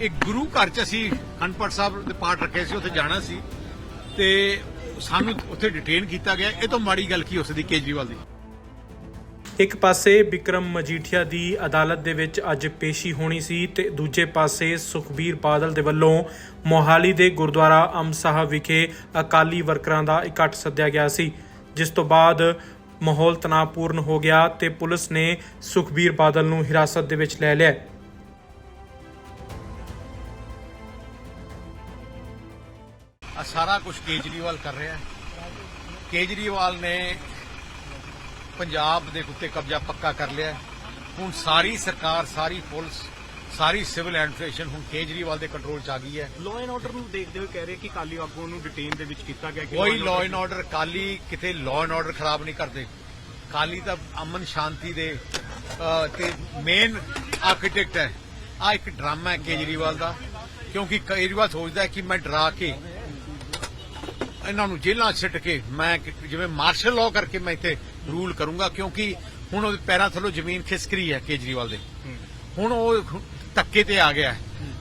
ਇੱਕ ਗੁਰੂ ਘਰ ਚ ਅਸੀਂ ਅਨਪੜ ਸਾਹਿਬ ਦੇ ਪਾਠ ਰੱਖੇ ਸੀ, ਉੱਥੇ ਜਾਣਾ ਸੀ। ਤੇ ਸਾਨੂੰ ਉੱਥੇ ਡਿਟੇਨ ਕੀਤਾ ਗਿਆ। ਇਹ ਤੋਂ ਮਾੜੀ ਗੱਲ ਕੀ ਹੋ ਸਕਦੀ ਕੇਜਰੀਵਾਲ ਦੀ? ਇੱਕ ਪਾਸੇ ਵਿਕਰਮ ਮਜੀਠੀਆ ਦੀ ਅਦਾਲਤ ਦੇ ਵਿੱਚ ਅੱਜ ਪੇਸ਼ੀ ਹੋਣੀ ਸੀ ਤੇ ਦੂਜੇ ਪਾਸੇ ਸੁਖਬੀਰ ਬਾਦਲ ਦੇ ਵੱਲੋਂ ਮੋਹਾਲੀ ਦੇ ਗੁਰਦੁਆਰਾ ਅੰਬ ਸਾਹਿਬ ਵਿਖੇ ਅਕਾਲੀ ਵਰਕਰਾਂ ਦਾ ਇਕੱਠ ਸੱਦਿਆ ਗਿਆ ਸੀ, ਜਿਸ ਤੋਂ ਬਾਅਦ ਮਾਹੌਲ ਤਣਾਅਪੂਰਨ ਹੋ ਗਿਆ ਤੇ ਪੁਲਿਸ ਨੇ ਸੁਖਬੀਰ ਬਾਦਲ ਨੂੰ ਹਿਰਾਸਤ ਦੇ ਵਿੱਚ ਲੈ ਲਿਆ। ਆ ਸਾਰਾ ਕੁਝ ਕੇਜਰੀਵਾਲ ਕਰ ਰਿਹਾ ਹੈ। ਕੇਜਰੀਵਾਲ ਨੇ ਪੰਜਾਬ ਦੇ ਉੱਤੇ ਕਬਜ਼ਾ ਪੱਕਾ ਕਰ ਲਿਆ। ਹੁਣ ਸਾਰੀ ਸਰਕਾਰ ਸਾਰੀ ਪੁਲਿਸ ਸਾਰੀ ਸਿਵਲ ਐਡਮਿਨਿਸਟ੍ਰੇਸ਼ਨ ਹੁਣ ਕੇਜਰੀਵਾਲ ਦੇ ਕੰਟਰੋਲ 'ਚ ਆ ਗਈ ਹੈ। ਲਾਅ ਐਂਡ ਆਰਡਰ ਨੂੰ ਦੇਖਦੇ ਹੋਏ ਕਹਿ ਰਹੇ ਕਿ ਕਾਲੀ ਆਗੂ ਨੂੰ ਡਿਟੇਨ ਦੇ ਵਿੱਚ ਕੀਤਾ ਗਿਆ ਕੋਈ ਲਾਅ ਐਂਡ ਆਰਡਰ ਕਾਲੀ ਕਿਤੇ ਲਾਅ ਐਂਡ ਆਰਡਰ ਖਰਾਬ ਨਹੀਂ ਕਰਦੇ। ਕਾਲੀ ਤਾਂ ਅਮਨ ਸ਼ਾਂਤੀ ਦੇ ਤੇ ਮੇਨ ਆਰਕੀਟੈਕਟ ਹੈ। ਆ ਇੱਕ ਡਰਾਮਾ ਹੈ ਕੇਜਰੀਵਾਲ ਦਾ ਕਿਉਂਕਿ ਕੇਜਰੀਵਾਲ ਸੋਚਦਾ ਹੈ ਕਿ ਮੈਂ ਡਰਾ ਕੇ ਇਹਨਾਂ ਨੂੰ ਜੇਲ੍ਹਾਂ ਸਿੱਟ ਕੇ ਮੈਂ ਜਿਵੇਂ ਮਾਰਸ਼ਲ ਲਾਅ ਕਰਕੇ ਮੈਂ ਇੱਥੇ ਰੂਲ ਕਰੂੰਗਾ ਕਿਉਂਕਿ ਹੁਣ ਉਹਦੇ ਪੈਰਾਂ ਥੱਲੋਂ ਜ਼ਮੀਨ ਖਿਸਕਰੀ ਹੈ ਕੇਜਰੀਵਾਲ ਦੇ। ਹੁਣ ਉਹ ਧੱਕੇ ਤੇ ਆ ਗਿਆ।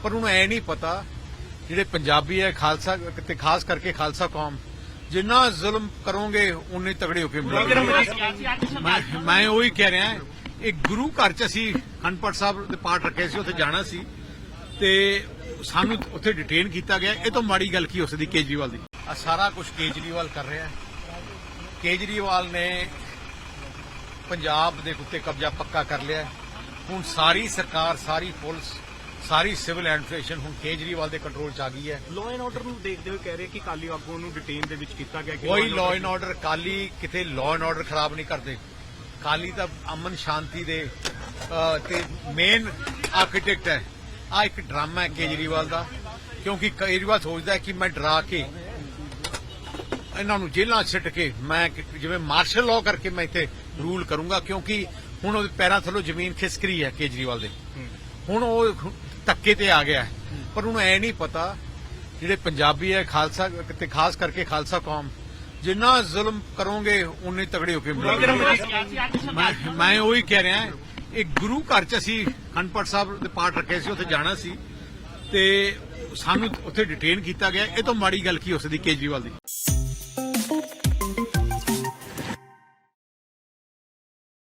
ਪਰ ਉਹਨੂੰ ਐ ਨਹੀਂ ਪਤਾ ਜਿਹੜੇ ਪੰਜਾਬੀ ਹੈ ਖਾਲਸਾ ਤੇ ਖਾਸ ਕਰਕੇ ਖਾਲਸਾ ਕੌਮ ਜਿੰਨਾ ਜ਼ੁਲਮ ਕਰੋਗੇ ਉਨੇ ਤਗੜੇ ਹੋ ਕੇ ਮਿਲੋਗੇ ਮੈਂ ਉਹੀ ਕਹਿ ਰਿਹਾ ਇੱਕ ਗੁਰੂ ਘਰ ਚ ਅਸੀਂ ਅਨਪੜ ਸਾਹਿਬ ਦੇ ਪਾਠ ਰੱਖੇ ਸੀ ਉੱਥੇ ਜਾਣਾ ਸੀ। ਤੇ ਸਾਨੂੰ ਉੱਥੇ ਡਿਟੇਨ ਕੀਤਾ ਗਿਆ। ਇਹ ਤੋਂ ਮਾੜੀ ਗੱਲ ਕੀ ਹੋ ਸਕਦੀ ਕੇਜਰੀਵਾਲ ਦੀ? ਆ ਸਾਰਾ ਕੁਝ ਕੇਜਰੀਵਾਲ ਕਰ ਰਿਹਾ ਹੈ। ਕੇਜਰੀਵਾਲ ਨੇ ਪੰਜਾਬ ਦੇ ਉੱਤੇ ਕਬਜ਼ਾ ਪੱਕਾ ਕਰ ਲਿਆ। ਹੁਣ ਸਾਰੀ ਸਰਕਾਰ ਸਾਰੀ ਪੁਲਿਸ ਸਾਰੀ ਸਿਵਲ ਐਡਮਿਨਿਸਟ੍ਰੇਸ਼ਨ ਹੁਣ ਕੇਜਰੀਵਾਲ ਦੇ ਕੰਟਰੋਲ 'ਚ ਆ ਗਈ ਹੈ। ਲਾਅ ਐਂਡ ਆਰਡਰ ਨੂੰ ਦੇਖਦੇ ਹੋਏ ਕਹਿ ਰਹੇ ਕਿ ਕਾਲੀ ਆਗੂ ਨੂੰ ਡਿਟੇਨ ਦੇ ਵਿੱਚ ਕੀਤਾ ਗਿਆ ਕੋਈ ਲਾਅ ਐਂਡ ਆਰਡਰ ਕਾਲੀ ਕਿਤੇ ਲਾਅ ਐਂਡ ਆਰਡਰ ਖਰਾਬ ਨਹੀਂ ਕਰਦੇ। ਕਾਲੀ ਤਾਂ ਅਮਨ ਸ਼ਾਂਤੀ ਦੇ ਤੇ ਮੇਨ ਆਰਕੀਟੈਕਟ ਹੈ। ਆ ਇੱਕ ਡਰਾਮਾ ਹੈ ਕੇਜਰੀਵਾਲ ਦਾ ਕਿਉਂਕਿ ਕੇਜਰੀਵਾਲ ਸੋਚਦਾ ਹੈ ਕਿ ਮੈਂ ਡਰਾ ਕੇ ਇਹਨਾਂ ਨੂੰ ਜੇਲ੍ਹਾਂ ਸਿੱਟ ਕੇ ਮੈਂ ਜਿਵੇਂ ਮਾਰਸ਼ਲ ਲਾਅ ਕਰਕੇ ਮੈਂ ਇੱਥੇ ਰੂਲ ਕਰੂੰਗਾ ਕਿਉਂਕਿ ਹੁਣ ਉਹਦੇ ਪੈਰਾਂ ਥੱਲੋਂ ਜ਼ਮੀਨ ਖਿਸਕਰੀ ਹੈ ਕੇਜਰੀਵਾਲ ਦੇ। ਹੁਣ ਉਹ ਧੱਕੇ ਤੇ ਆ ਗਿਆ। ਪਰ ਉਹਨੂੰ ਐ ਨਹੀਂ ਪਤਾ ਜਿਹੜੇ ਪੰਜਾਬੀ ਹੈ ਖਾਲਸਾ ਤੇ ਖਾਸ ਕਰਕੇ ਖਾਲਸਾ ਕੌਮ ਜਿੰਨਾ ਜ਼ੁਲਮ ਕਰੋਗੇ ਉਨੇ ਤਗੜੇ ਹੋ ਕੇ ਮੈਂ ਉਹੀ ਕਹਿ ਰਿਹਾ ਇੱਕ ਗੁਰੂ ਘਰ ਚ ਅਸੀਂ ਅਨਪੜ ਸਾਹਿਬ ਦੇ ਪਾਠ ਰੱਖੇ ਸੀ ਉੱਥੇ ਜਾਣਾ ਸੀ। ਤੇ ਸਾਨੂੰ ਉੱਥੇ ਡਿਟੇਨ ਕੀਤਾ ਗਿਆ। ਇਹ ਤੋਂ ਮਾੜੀ ਗੱਲ ਕੀ ਹੋ ਸਕਦੀ ਕੇਜਰੀਵਾਲ ਦੀ?